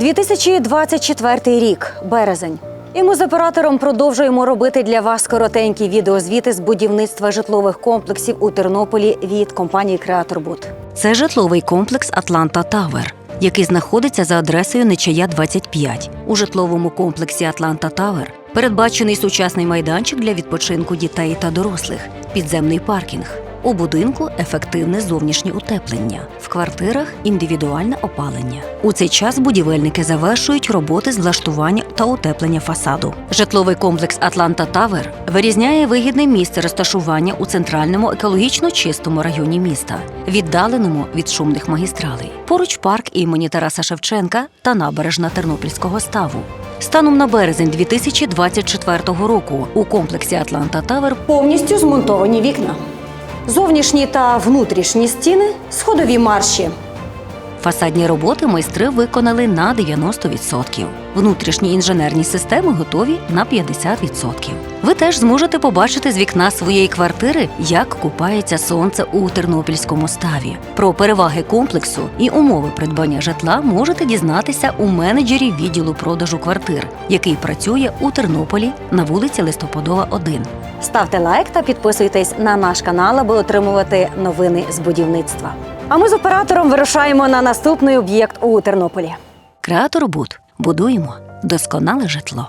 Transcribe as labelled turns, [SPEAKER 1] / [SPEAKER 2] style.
[SPEAKER 1] 2024 рік, березень. І ми з оператором продовжуємо робити для вас коротенькі відеозвіти з будівництва житлових комплексів у Тернополі від компанії Креаторбуд. Це житловий комплекс Атланта Тавер, який знаходиться за адресою Нечая 25. У житловому комплексі Атланта Тавер передбачений сучасний майданчик для відпочинку дітей та дорослих, підземний паркінг. У будинку ефективне зовнішнє утеплення, в квартирах індивідуальне опалення. У цей час будівельники завершують роботи з влаштування та утеплення фасаду. Житловий комплекс Атланта Тавер вирізняє вигідне місце розташування у центральному екологічно чистому районі міста, віддаленому від шумних магістралей. Поруч парк імені Тараса Шевченка та набережна Тернопільського ставу. Станом на березень 2024 року у комплексі Атланта Тавер повністю змонтовані вікна. Зовнішні та внутрішні стіни, сходові марші. Фасадні роботи майстри виконали на 90%. Внутрішні інженерні системи готові на 50%. Ви теж зможете побачити з вікна своєї квартири, як купається сонце у тернопільському ставі. Про переваги комплексу і умови придбання житла можете дізнатися у менеджері відділу продажу квартир, який працює у Тернополі на вулиці Листопадова, 1. Ставте лайк та підписуйтесь на наш канал, аби отримувати новини з будівництва. А ми з оператором вирушаємо на наступний об'єкт у Тернополі. Креатор Буд. Будуємо досконале житло.